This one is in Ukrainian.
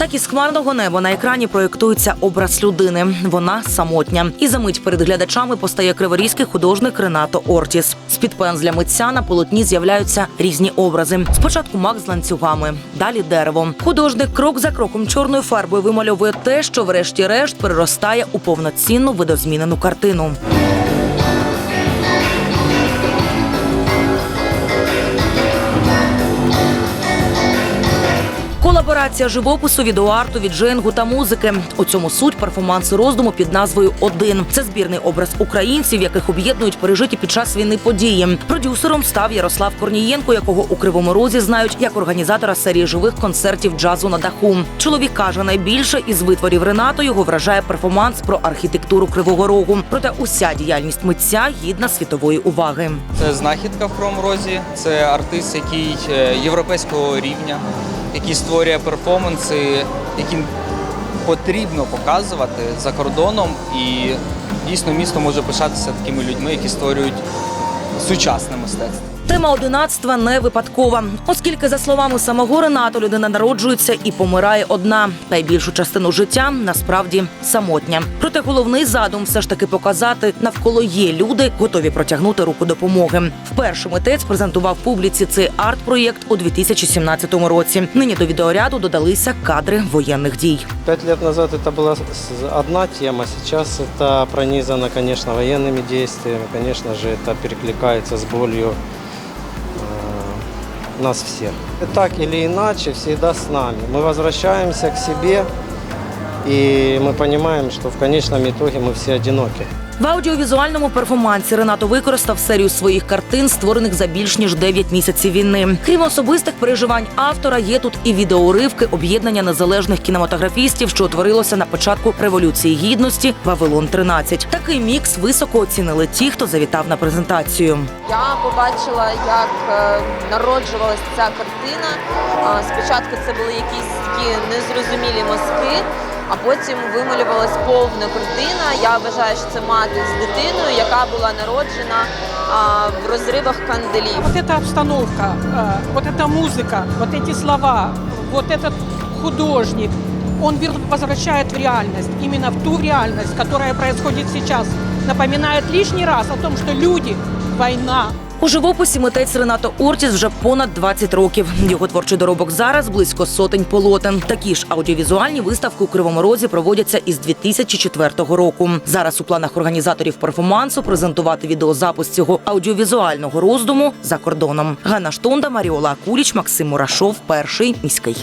Так із хмарного неба на екрані проєктується образ людини. Вона самотня. І за мить перед глядачами постає криворізький художник Ренато Ортіс. З під пензля митця на полотні з'являються різні образи. Спочатку мак з ланцюгами, далі дерево. Художник крок за кроком чорною фарбою вимальовує те, що врешті-решт переростає у повноцінну видозмінену картину. Колаборація живопису, відеоарту, віджингу та музики. У цьому суть перформансу роздуму під назвою Один. Це збірний образ українців, яких об'єднують пережиті під час війни події. Продюсером став Ярослав Корнієнко, якого у Кривому Розі знають як організатора серії живих концертів джазу на даху. Чоловік каже, найбільше із витворів Ренато його вражає перформанс про архітектуру Кривого Рогу. Проте уся діяльність митця гідна світової уваги. Це знахідка в Кривому Розі, це артист, який е, європейського рівня, який створює перформанси, які потрібно показувати за кордоном. І дійсно місто може пишатися такими людьми, які створюють сучасне мистецтво. Тема одинацтва не випадкова, оскільки, за словами самого Ренато, людина народжується і помирає одна. Найбільшу частину життя насправді самотня. Проте головний задум все ж таки показати навколо є люди, готові протягнути руку допомоги. Вперше митець презентував публіці цей арт-проєкт у 2017 році. Нині до відеоряду додалися кадри воєнних дій. Пять лет назад это была с- одна тема, сейчас это пронизано, конечно, военными действиями, конечно же, это перекликается с болью э, нас всех. И Так или иначе, всегда с нами. Мы возвращаемся к себе, и мы понимаем, что в конечном итоге мы все одиноки. В аудіовізуальному перформансі Ренато використав серію своїх картин, створених за більш ніж 9 місяців війни. Крім особистих переживань автора, є тут і відеоуривки об'єднання незалежних кінематографістів, що утворилося на початку революції гідності Вавилон 13 Такий мікс високо оцінили ті, хто завітав на презентацію. Я побачила, як е, народжувалася ця картина. Спочатку це були якісь такі незрозумілі мазки, а потім вималювалась повна картина. Я вважаю, що це мати з дитиною, яка була народжена а, в розривах канделів. Вот эта обстановка, э, вот эта музыка, вот эти слова, вот этот художник, он вер- возвращает в реальность, именно в ту реальность, которая происходит сейчас. Напоминает лишний раз о том, что люди, война, У живописі митець Ренато Ортіс вже понад 20 років. Його творчий доробок зараз близько сотень полотен. Такі ж аудіовізуальні виставки у Кривому Розі проводяться із 2004 року. Зараз у планах організаторів перформансу презентувати відеозапис цього аудіовізуального роздуму за кордоном. Ганна Штонда, Маріола Акуліч, Максим Мурашов, перший міський.